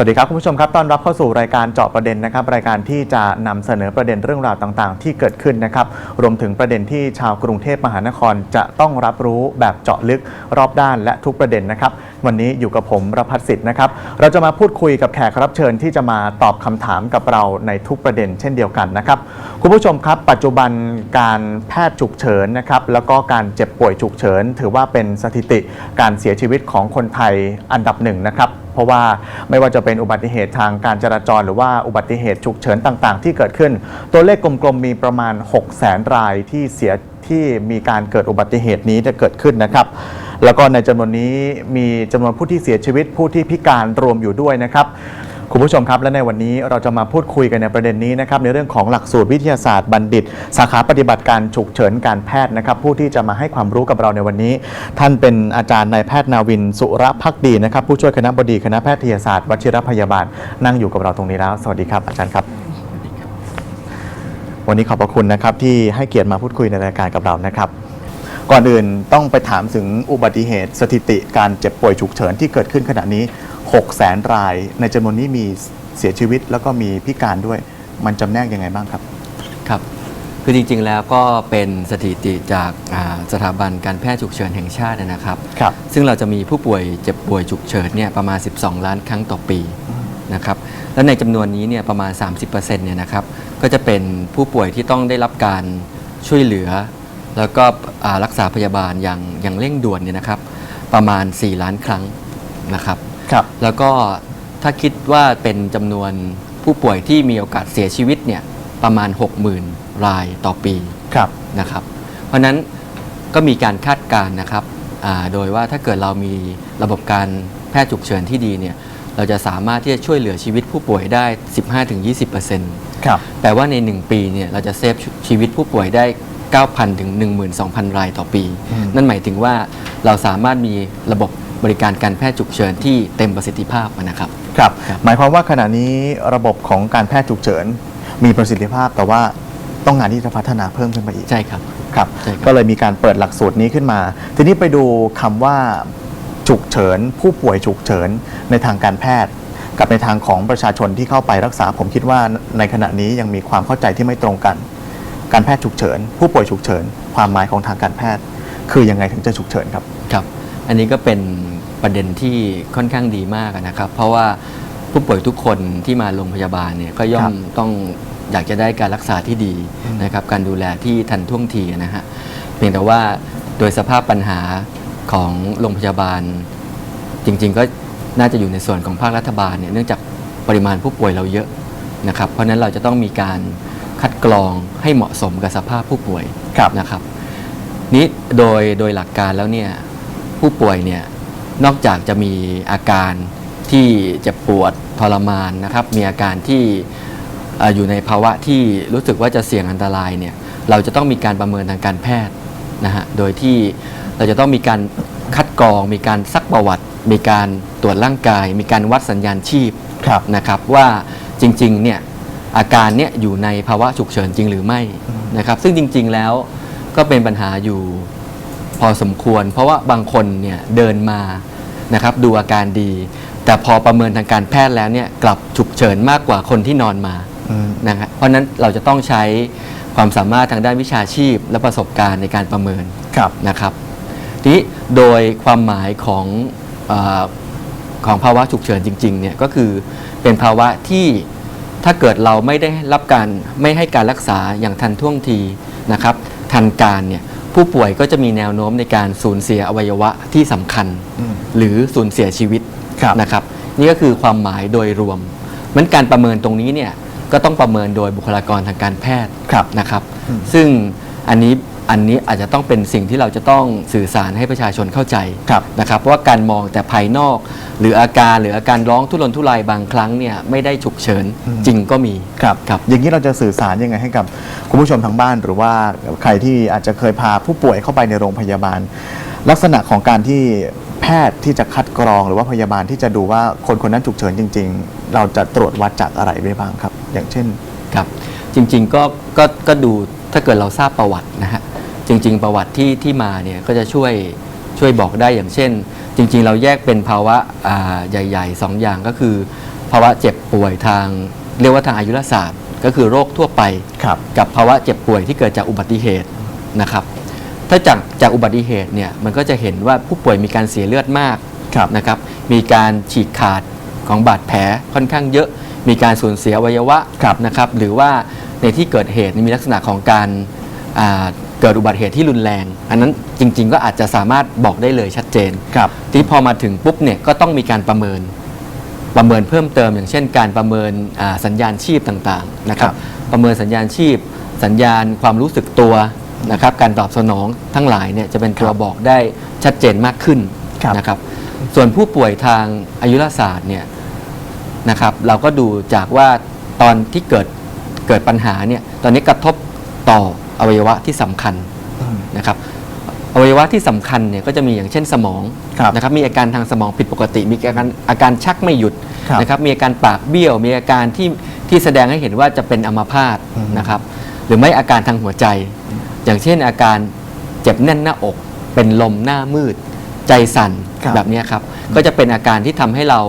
สวัสดีครับคุณผู้ชมครับต้อนรับเข้าสู่รายการเจาะประเด็นนะครับ รายการที่จะนำเสนอประเด็นเรื่องราวต่างๆ ที่เกิดขึ้นนะครับ รวมถึงประเด็นที่ชาวกรุงเทพมหานครจะต้องรับรู้แบบเจาะลึกรอบด้านและทุกประเด็นนะครับ วันนี้อยู่กับผมรพัฒสิทธิ์นะครับ เราจะมาพูดคุยกับแขกรับเชิญที่จะมาตอบคำถามกับเราในทุกประเด็นเช่นเดียวกันนะครับ คุณผู้ชมครับ ปัจจุบันการแพทย์ฉุกเฉินนะครับแล้วก็การเจ็บป่วยฉุกเฉิน ถือว่าเป็นสถิติการเสียชีวิตของคนไทยอันดับหนึ่งนะครับ เพราะว่าไม่ว่าจะเป็นอุบัติเหตุทางการจราจร หรือว่าอุบัติเหตุฉุกเฉินต่างๆ ที่เกิดขึ้น ตัวเลขกลมๆมีประมาณ 6 0 0 0 0 0 รายที่เสียที่มีการเกิดอุบัติเหตุนี้จะเกิดขึ้นนะครับ แล้วก็ในจำนวนนี้มีจำนวนผู้ที่เสียชีวิตผู้ที่พิการรวมอยู่ด้วยนะครับ คุณผู้ชมครับและในวันนี้เราจะมาพูดคุยกันในประเด็นนี้นะครับในเรื่องของหลักสูตรวิทยาศาสตร์บัณฑิต สาขาปฏิบัติการฉุกเฉินการแพทย์นะครับผู้ที่จะมาให้ความรู้กับเราในวันนี้ ท่านเป็นอาจารย์นายแพทย์นาวินสุรพักดีนะครับผู้ช่วยคณะบดีคณะแพทยศาสตร์วชิรพยาบาลนั่งอยู่กับเราตรงนี้แล้ว สวัสดีครับอาจารย์ครับ วันนี้ขอบพระคุณนะครับที่ให้เกียรติมาพูดคุยในรายการกับเรานะครับ ก่อนอื่นต้องไปถามถึงอุบัติเหตุสถิติการเจ็บป่วยฉุกเฉินที่เกิดขึ้นขณะนี้ 6 0แสนราย ในจำนวนนี้มีเสียชีวิตแล้วก็มีพิการด้วย มันจำแนกยังไงบ้างครับ ครับ คือจริงๆแล้วก็เป็นสถิติจากอ่าสถาบันการแพทย์ฉุกเฉินแห่งชาตินะครับ ครับ ซึ่งเราจะมีผู้ป่วยเจ็บป่วยฉุกเฉินเนี่ยประมาณ 12 ล้านครั้งต่อปีนะครับ และในจำนวนนี้เนี่ยประมาณ 30%เนี่ยนะครับ ก็จะเป็นผู้ป่วยที่ต้องได้รับการช่วยเหลือ แล้วก็อ่ารักษาพยาบาลอย่างอย่างเร่งด่วนเนี่ยนะครับประมาณ 4 ล้านครั้งนะครับครับ แล้วก็ถ้าคิดว่าเป็นจำนวนผู้ป่วยที่มีโอกาสเสียชีวิตเนี่ยประมาณ 60,000 รายต่อปีครับนะครับ เพราะฉะนั้นก็มีการคาดการณ์นะครับอ่าโดยว่าถ้าเกิดเรามีระบบการแพทย์ฉุกเฉินที่ดีเนี่ยเราจะสามารถที่จะช่วยเหลือชีวิตผู้ป่วยได้ 15-20%ครับแต่ว่าใน 1 ปีเนี่ยเราจะเซฟชีวิตผู้ป่วยได้ 9,000 ถึง 12,000 รายต่อปีอืมนั่นหมายถึงว่าเราสามารถมีระบบบริการการแพทย์ฉุกเฉินที่เต็มประสิทธิภาพนะครับครับครับ หมายความว่าขณะนี้ระบบของการแพทย์ฉุกเฉินมีประสิทธิภาพแต่ว่าต้องงานที่จะพัฒนาเพิ่มขึ้นไปอีกใช่ครับครับใช่ครับก็เลยมีการเปิดหลักสูตรนี้ขึ้นมา ทีนี้ไปดูคำว่าฉุกเฉิน ผู้ป่วยฉุกเฉินในทางการแพทย์ กับในทางของประชาชนที่เข้าไปรักษา ผมคิดว่าในขณะนี้ยังมีความเข้าใจที่ไม่ตรงกัน การแพทย์ฉุกเฉิน ผู้ป่วยฉุกเฉิน ความหมายของทางการแพทย์ คือยังไงถึงจะฉุกเฉินครับ ครับ อันนี้ก็เป็นประเด็นที่ค่อนข้างดีมากนะครับ เพราะว่าผู้ป่วยทุกคนที่มาโรงพยาบาลเนี่ยก็ย่อครัมบต้องอยากจะได้การรักษาที่ดีอืมนะครับ การดูแลที่ทันท่วงทีนะฮะ เพียงแต่ว่าโดยสภาพปัญหาของโรงพยาบาล จริง ๆ ก็น่าจะอยู่ในส่วนของภาครัฐบาลเนี่ยเนื่องจากปริมาณผู้ป่วยเราเยอะนะครับ เพราะฉะนั้นเราจะต้องมีการคัด กรองให้เหมาะสมกับสภาพผู้ป่วยครับนะครับ นี้โดยโดยหลักการแล้วเนี่ยผู้ป่วยเนี่ยนอกจากจะมีอาการที่เจ็บปวดทรมานนะครับ มีอาการที่เอ่ออยู่ในภาวะที่รู้สึกว่าจะเสี่ยงอันตรายเนี่ยเราจะต้องมีการประเมินทางการแพทย์นะฮะโดยที่เราจะต้องมีการคัดกรอง มีการซักประวัติ มีการตรวจร่างกาย มีการวัดสัญญาณชีพครับนะครับว่าจริงๆเนี่ย อาการเนี่ยอยู่ในภาวะฉุกเฉินจริงหรือไม่นะครับ ซึ่งจริง ๆแล้วก็เป็นปัญหาอยู่พอสมควร เพราะว่าบางคนเนี่ยเดินมานะครับดูอาการดี แต่พอประเมินทางการแพทย์แล้วเนี่ยกลับฉุกเฉินมากกว่าคนที่นอนมาอืมนะครับเพราะฉะนั้นเราจะต้องใช้ความสามารถทางด้านวิชาชีพ และประสบการณ์ในการประเมินครับนะครับทีนี้โดยความหมายของเออของภาวะฉุกเฉินจริงๆเนี่ยก็คือเป็นภาวะที่ ถ้าเกิดเราไม่ได้รับการไม่ให้การรักษาอย่างทันท่วงทีนะครับ ทันการเนี่ยผู้ป่วยก็จะมีแนวโน้มในการสูญเสียอวัยวะที่สำคัญอืมหรือสูญเสียชีวิตครับนะครับ นี่ก็คือความหมายโดยรวมมันการประเมินตรงนี้เนี่ยก็ต้องประเมินโดยบุคลากรทางการแพทย์ครับนะครับอืมซึ่งอันนี้ อันนี้อาจจะต้องเป็นสิ่งที่เราจะต้องสื่อสารให้ประชาชนเข้าใจครับนะครับเพราะว่าการมองแต่ภายนอก หรืออาการหรืออาการร้องทุรนทุรายบางครั้งเนี่ยไม่ได้ฉุกเฉินอืมจริงก็มีครับครับอย่างนี้เราจะสื่อสารยังไงให้กับคุณผู้ชมทางบ้าน หรือว่าใครที่อาจจะเคยพาผู้ป่วยเข้าไปในโรงพยาบาล ลักษณะของการที่แพทย์ที่จะคัดกรองหรือว่าพยาบาลที่จะดูว่าคนคนนั้นฉุกเฉินจริง ๆ เราจะตรวจวัดจากอะไรได้บ้างครับ อย่างเช่นครับจริงๆก็ก็ก็ดูถ้าเกิดเราทราบประวัตินะฮะ จริง ๆ ประวัติที่ที่มาเนี่ยก็จะช่วยช่วยบอกได้อย่างเช่น จริง ๆ เราแยกเป็นภาวะอ่าใหญ่ๆสองอย่างก็คือ ภาวะเจ็บป่วยทาง เรียกว่าทางอายุรศาสตร์ ก็คือโรคทั่วไปครับกับภาวะเจ็บป่วยที่เกิดจากอุบัติเหตุนะครับ ถ้าจากจากอุบัติเหตุเนี่ยมันก็จะเห็นว่าผู้ป่วยมีการเสียเลือดมากครับนะครับมีการฉีกขาดของบาดแผลค่อนข้างเยอะมีการสูญเสียอวัยวะครับนะครับ หรือว่าในที่เกิดเหตุมีลักษณะของการอ่า เกิดอุบัติเหตุที่รุนแรง อันนั้นจริง ๆ ก็อาจจะสามารถบอกได้เลยชัดเจนครับที่พอมาถึงปุ๊บเนี่ยก็ต้องมีการประเมินประเมินเพิ่มเติม อย่างเช่น การประเมินอ่าสัญญาณชีพต่างๆนะครับ ประเมินสัญญาณชีพ สัญญาณความรู้สึกตัวนะครับ การตอบสนองทั้งหลายเนี่ยจะเป็นตัวบอกได้ชัดเจนมากขึ้นครับนะครับ ส่วนผู้ป่วยทางอายุรศาสตร์เนี่ยนะครับ เราก็ดูจากว่าตอนที่เกิดเกิดปัญหาเนี่ยตอนนี้กระทบต่อ อวัยวะที่สำคัญอืมนะครับอวัยวะที่สำคัญเนี่ยก็จะมีอย่างเช่นสมองครับนะครับมีอาการทางสมองผิดปกติ มีอาการอาการชักไม่หยุดครับนะครับมีอาการปากเบี้ยว มีอาการที่ที่แสดงให้เห็นว่าจะเป็นอัมพาตอืมนะครับหรือไม่อาการทางหัวใจ อย่างเช่นอาการเจ็บแน่นหน้าอก เป็นลมหน้ามืด ใจสั่นครับแบบเนี้ยครับก็จะเป็นอาการที่ทำให้เรา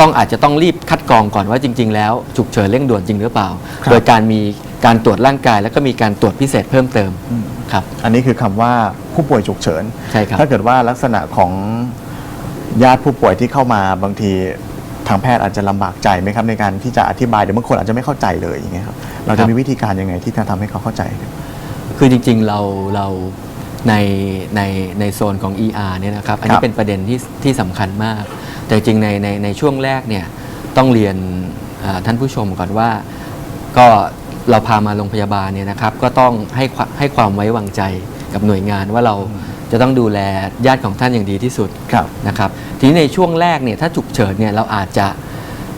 ต้องอาจจะต้องรีบคัดกรองก่อนว่าจริง ๆ แล้วฉุกเฉินเร่งด่วนจริงหรือเปล่าครับโดยการมี การตรวจร่างกาย แล้วก็มีการตรวจพิเศษเพิ่มเติมอืมครับ อันนี้คือคำว่าผู้ป่วยฉุกเฉิน ใช่ครับ ถ้าเกิดว่าลักษณะของญาติผู้ป่วยที่เข้ามาบางทีทางแพทย์อาจจะลำบากใจไหมครับในการที่จะอธิบายเดี๋ยวบางคนอาจจะไม่เข้าใจเลยอย่างเงี้ยครับเราครัจะบ มีวิธีการยังไงที่จะทำให้เขาเข้าใจครับ คือจริงๆเราเราในในในโซนของ ER เนี่ยนะครับอันคนี้รับเป็นประเด็นที่ที่สำคัญมาก แต่จริงๆในในในช่วงแรกเนี่ยต้องเรียนอ่าท่านผู้ชมก่อนว่า ก็ เราพามาโรงพยาบาลเนี่ยนะครับ ก็ต้องให้ความให้ความไว้วางใจกับหน่วยงานว่าเราจะต้องดูแลญาติของท่านอย่างดีที่สุดครับนะครับ ทีนี้ในช่วงแรกเนี่ยถ้าฉุกเฉินเนี่ยเราอาจจะ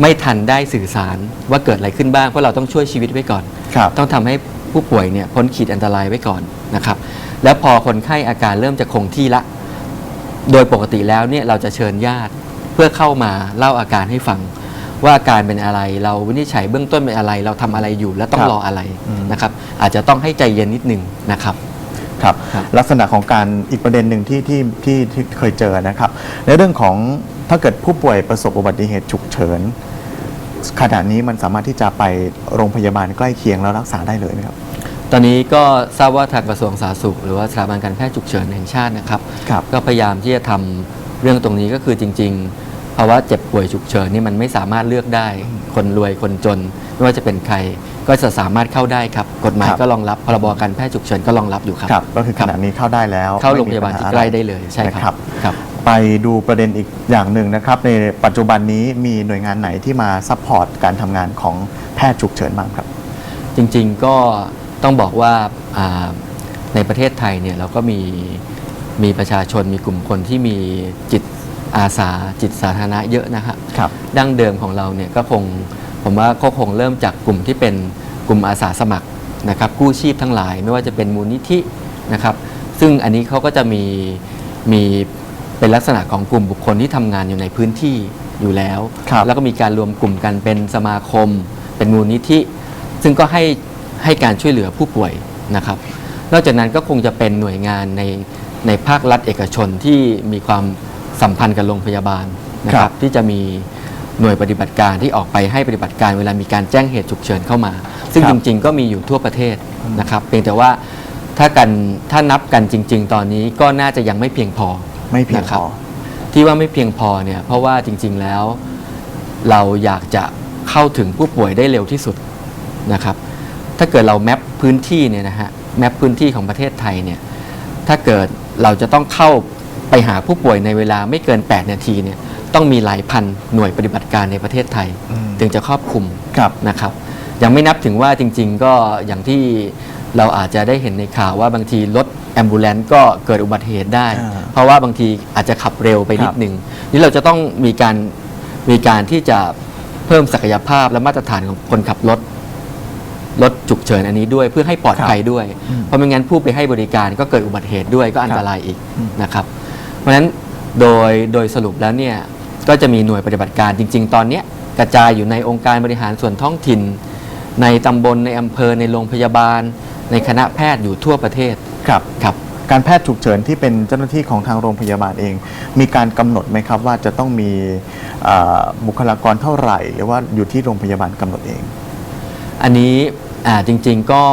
ไม่ทันได้สื่อสารว่าเกิดอะไรขึ้นบ้างเพราะเราต้องช่วยชีวิตไว้ก่อนครับต้องทำให้ผู้ป่วยเนี่ยพ้นขีดอันตรายไว้ก่อนนะครับ แล้วพอคนไข้อาการเริ่มจะคงที่ละ โดยปกติแล้วเนี่ยเราจะเชิญญาติเพื่อเข้ามาเล่าอาการให้ฟัง ว่าอาการเป็นอะไร เราวินิจฉัยเบื้องต้นเป็นอะไร เราทำอะไรอยู่และต้องครับรออะไรอืม นะครับ อาจจะต้องให้ใจเย็นนิดนึงนะครับ ครับครับลักษณะของการอีกประเด็นหนึ่งที่ที่ที่ที่เคยเจอนะครับในเรื่องของถ้าเกิดผู้ป่วยประสบอุบัติเหตุฉุกเฉินขณะนี้มันสามารถที่จะไปโรงพยาบาลใกล้เคียงแล้วรักษาได้เลยไหมครับ ตอนนี้ก็ทราบว่าทางกระทรวงสาธารณสุข หรือว่าสถาบันการแพทย์ฉุกเฉินแห่งชาตินะครับ ครับ ก็พยายามที่จะทำเรื่องตรงนี้ก็คือจริงๆ ภาวะเจ็บป่วยฉุกเฉินนี่มันไม่สามารถเลือกได้ คนรวยคนจน ไม่ว่าจะเป็นใครก็จะสามารถเข้าได้ครับ กฎหมายครับก็รองรับพรบการแพทย์ฉุกเฉินก็รองรับอยู่ครับครับก็คือขณะนี้เข้าได้แล้ว เข้าโรงพไม่มียาบาลปัญที่หใกล้อะรได้เลยใช่คนะครัรับบครับ ไปดูประเด็นอีกอย่างหนึ่งนะครับ ในปัจจุบันนี้มีหน่วยงานไหนที่มาซัพพอร์ตการทำงานของแพทย์ฉุกเฉินบ้างครับ จริงๆก็ต้องบอกว่าอ่าในประเทศไทยเนี่ยเราก็มีมีประชาชนมีกลุ่มคนที่มีจิต อาสาจิตสาธารณะเยอะนะครับครับดั้งเดิมของเราเนี่ยก็คงผมว่าก็คงเริ่มจากกลุ่มที่เป็นกลุ่มอาสาสมัครนะครับกู้ชีพทั้งหลายไม่ว่าจะเป็นมูลนิธินะครับ ซึ่งอันนี้เขาก็จะมีมีเป็นลักษณะของกลุ่มบุคคลที่ทำงานอยู่ในพื้นที่อยู่แล้วครับแล้วก็มีการรวมกลุ่มกันเป็นสมาคม เป็นมูลนิธิ ซึ่งก็ให้ให้การช่วยเหลือผู้ป่วยนะครับ นอกจากนั้นก็คงจะเป็นหน่วยงานในในภาครัฐเอกชนที่มีความ สัมพันธ์กับโรงพยาบาลนะคครัรับบ ที่จะมีหน่วยปฏิบัติการที่ออกไปให้ปฏิบัติการเวลามีการแจ้งเหตุฉุกเฉินเข้ามา ซึ่งครัจบริง ๆ ก็มีอยู่ทั่วประเทศนะครับ เพียงแต่ว่าถ้ากันถ้านับกันจริง ๆ ตอนนี้ก็น่าจะยังไม่เพียงพอไม่เพียงนะพครับอที่ว่าไม่เพียงพอเนี่ยเพราะว่าจริง ๆแล้ว เราอยากจะเข้าถึงผู้ป่วยได้เร็วที่สุดนะครับ ถ้าเกิดเราแมปพื้นที่เนี่ยนะฮะแมปพื้นที่ของประเทศไทยเนี่ยถ้าเกิดเราจะต้องเข้า ไปหาผู้ป่วยในเวลาไม่เกิน 8 นาทีเนี่ยต้องมีหลายพันหน่วยปฏิบัติการในประเทศไทยอืมถึงจะครอบคลุมครับนะครับ ยังไม่นับถึงว่าจริง ๆ ก็อย่างที่เราอาจจะได้เห็นในข่าวว่าบางทีรถแอมบูเลนต์ก็เกิดอุบัติเหตุได้อ่าเพราะว่าบางทีอาจจะขับเร็วไปนิคดรับหนึ่งนี่เราจะต้องมีการมีการที่จะเพิ่มศักยภาพและมาตรฐานของคนขับรถรถฉุกเฉินอันนี้ด้วยเพื่อให้ปลอดภัยด้วยอืมเพราะไม่งั้นผู้ไปให้บริการก็เกิดอุบัติเหตุด้วยก็อันตรายอีกอืมนะครับ เพราะฉะนั้นโดยโดยสรุปแล้วเนี่ยก็จะมีหน่วยปฏิบัติการจริง ๆ ตอนเนี้ยกระจายอยู่ในองค์การบริหารส่วนท้องถิ่น ในตำบลในอำเภอในโรงพยาบาล ในคณะแพทย์อยู่ทั่วประเทศครับครับการแพทย์ฉุกเฉินที่เป็นเจ้าหน้าที่ของทางโรงพยาบาลเอง มีการกำหนดไหมครับว่าจะต้องมีเอ่อบุคลากรเท่าไหร่ หรือว่าอยู่ที่โรงพยาบาลกำหนดเอง อันนี้อ่าจริงๆก็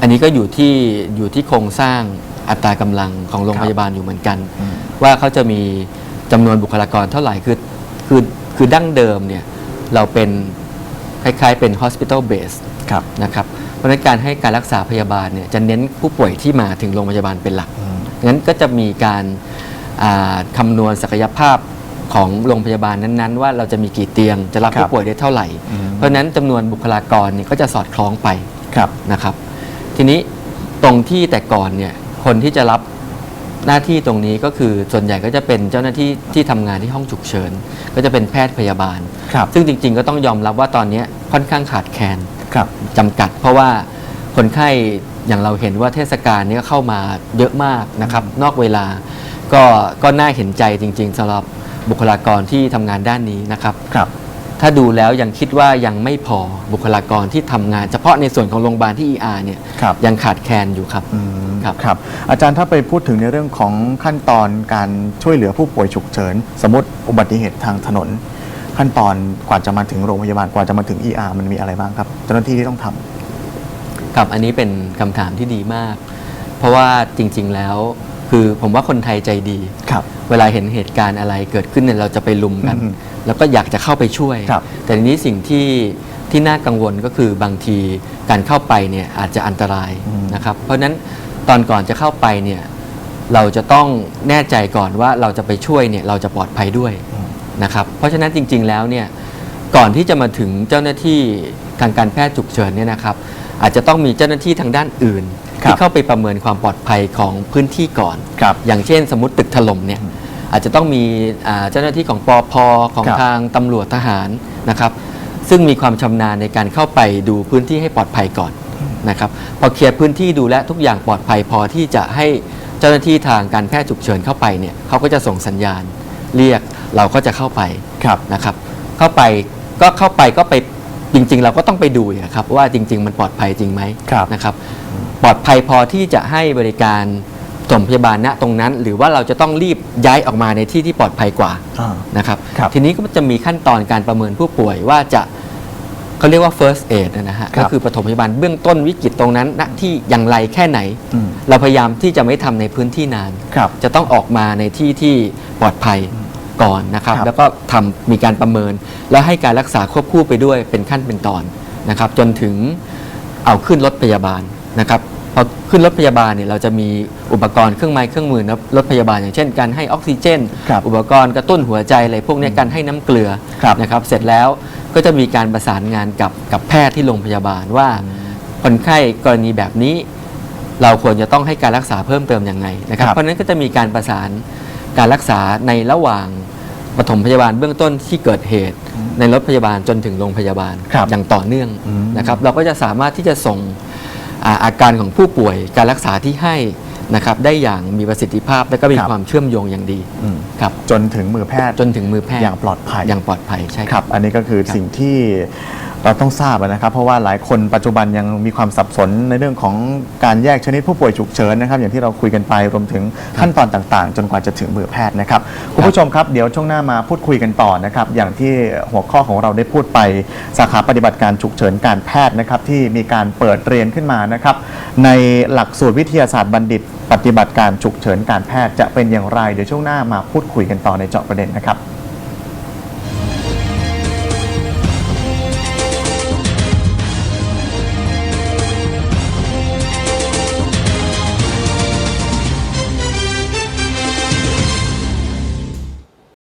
อันนี้ก็อยู่ที่อยู่ที่โครงสร้าง อัตรากำลังของโรงครับพยาบาลอยู่เหมือนกันอืมว่าเขาจะมีจำนวนบุคลากรเท่าไหร่คือคือคือดั้งเดิมเนี่ยเราเป็นคล้ายๆเป็น hospital base ครับนะครับเพราะฉะนั้นการให้การรักษาพยาบาลเนี่ยจะเน้นผู้ป่วยที่มาถึงโรงพยาบาลเป็นหลักอืมงั้นก็จะมีการอ่าคำนวณศักยภาพของโรงพยาบาลนั้นๆ ว่าเราจะมีกี่เตียงจะรับครับผู้ป่วยได้เท่าไหร่อืมเพราะฉะนั้นจำนวนบุคลากรเนี่ยก็จะสอดคล้องไปครับนะครับ ทีนี้ตรงที่แต่ก่อนเนี่ย คนที่จะรับหน้าที่ตรงนี้ก็คือส่วนใหญ่ก็จะเป็นเจ้าหน้าที่ที่ทำงานที่ห้องฉุกเฉิน ก็จะเป็นแพทย์พยาบาล ครับซึ่งจริง ๆ ก็ต้องยอมรับว่าตอนนี้ค่อนข้างขาดแคลน ครับ จำกัดเพราะว่าคนไข้อย่างเราเห็นว่าเทศกาลนี้ก็เข้ามาเยอะมากนะครับ นอกเวลาก็ก็น่าเห็นใจจริง ๆสำหรับบุคลากรที่ทำงานด้านนี้นะครับ ครับ ถ้าดูแล้วยังคิดว่ายังไม่พอบุคลากรที่ทำงาน เฉพาะในส่วนของโรงพยาบาลที่ ER เนี่ยครับ ยังขาดแคลนอยู่ครับอืมครับ ครับอาจารย์ถ้าไปพูดถึงในเรื่องของขั้นตอนการช่วยเหลือผู้ป่วยฉุกเฉิน สมมติอุบัติเหตุทางถนน ขั้นตอนกว่าจะมาถึงโรงพยาบาลกว่าจะมาถึง ER มันมีอะไรบ้างครับ เจ้าหน้าที่ที่ต้องทำ ครับอันนี้เป็นคำถามที่ดีมาก เพราะว่าจริง ๆ แล้ว คือผมว่าคนไทยใจดี ครับ เวลาเห็นเหตุการณ์อะไรเกิดขึ้นเนี่ยเราจะไปลุมกัน อืมแล้วก็อยากจะเข้าไปช่วย ครับแต่ทีนี้สิ่งที่ที่น่ากังวลก็คือบางทีการเข้าไปเนี่ยอาจจะอันตรายอืม นะครับเพราะฉะนั้นตอนก่อนจะเข้าไปเนี่ยเราจะต้องแน่ใจก่อนว่าเราจะไปช่วยเนี่ยเราจะปลอดภัยด้วยอืมนะครับเพราะฉะนั้นจริง ๆ แล้วเนี่ยก่อนที่จะมาถึงเจ้าหน้าที่ทางการแพทย์ฉุกเฉินเนี่ยนะครับอาจจะต้องมีเจ้าหน้าที่ทางด้านอื่นครับ ที่เข้าไปประเมินความปลอดภัยของพื้นที่ก่อนครับอย่างเช่นสมมติตึกถล่มเนี่ยอาจจะต้องมีอ่าเจ้าหน้าที่ของปอพของครับทางตำรวจทหารนะครับ ซึ่งมีความชำนาญในการเข้าไปดูพื้นที่ให้ปลอดภัยก่อนนะครับพอเคลียร์พื้นที่ดูแลทุกอย่างปลอดภัยพอที่จะให้เจ้าหน้าที่ทางการแพทย์ฉุกเฉินเข้าไปเนี่ยเขาก็จะส่งสัญญาณเรียกเราก็จะเข้าไปครับนะครับ เข้าไปก็เข้าไปก็ไปจริง ๆ เราก็ต้องไปดูอะครับว่าจริง ๆ มันปลอดภัยจริงไหมครับนะครับ ปลอดภัยพอที่จะให้บริการส่งพยาบาลณตรงนั้น หรือว่าเราจะต้องรีบย้ายออกมาในที่ที่ปลอดภัยกว่าอ่า นะครับ ครับทีนี้ก็จะมีขั้นตอนการประเมินผู้ป่วยว่าจะเขาเรียกว่า first aid นะฮะ ครับก็คือปฐมพยาบาลเบื้องต้นวิกฤตตรงนั้นณที่อย่างไรแค่ไหน อืม เราพยายามที่จะไม่ทำในพื้นที่นาน ครับ จะต้องออกมาในที่ที่ปลอดภัยก่อนนะครับ ครับ แล้วก็ทำมีการประเมิน แล้วให้การรักษาควบคู่ไปด้วยเป็นขั้นเป็นตอนนะครับ จนถึงเอาขึ้นรถพยาบาลนะครับ พอขึ้นรถพยาบาลเนี่ยเราจะมีอุปกรณ์เครื่องไม้เครื่องมือนะรถพยาบาล อย่างเช่นการให้ออกซิเจน ครับอุปกรณ์กระตุ้นหัวใจอะไรพวกเนี้ยการให้น้ำเกลือครับนะครับ เสร็จแล้วก็จะมีการประสานงานกับกับแพทย์ที่โรงพยาบาลว่าคนไข้กรณีแบบนี้ เราควรจะต้องให้การรักษาเพิ่มเติมยังไงนะครับ ครับ เพราะฉะนั้นก็จะมีการประสานการรักษาในระหว่างปฐมพยาบาลเบื้องต้นที่เกิดเหตุ ในรถพยาบาลจนถึงโรงพยาบาลครับอย่างต่อเนื่องอืม นะครับ เราก็จะสามารถที่จะส่ง อาอาการของผู้ป่วยการรักษาที่ให้นะครับได้อย่างมีประสิทธิภาพและก็มีครับความเชื่อมโยงอย่างดีอืม ครับจนถึงมือแพทย์จนถึงมือแพทย์อย่างปลอดภัย อย่างปลอดภัยใช่คครัรับบอันนี้ก็คือครับสิ่งที่ เราต้องทราบนะครับ เพราะว่าหลายคนปัจจุบันยังมีความสับสนในเรื่องของการแยกชนิดผู้ป่วยฉุกเฉินนะครับ อย่างที่เราคุยกันไปรวมถึงขั้นตอนต่างๆ จนกว่าจะถึงมือแพทย์นะครับคุณผู้ชมครับเดี๋ยวช่วงหน้ามาพูดคุยกันต่อนะครับอย่างที่หัวข้อของเราได้พูดไปสาขาปฏิบัติการฉุกเฉินการแพทย์นะครับที่มีการเปิดเรียนขึ้นมานะครับในหลักสูตรวิทยาศาสตร์บัณฑิต ปฏิบัติการฉุกเฉินการแพทย์จะเป็นอย่างไร เดี๋ยวช่วงหน้ามาพูดคุยกันต่อในเจาะประเด็นนะครับ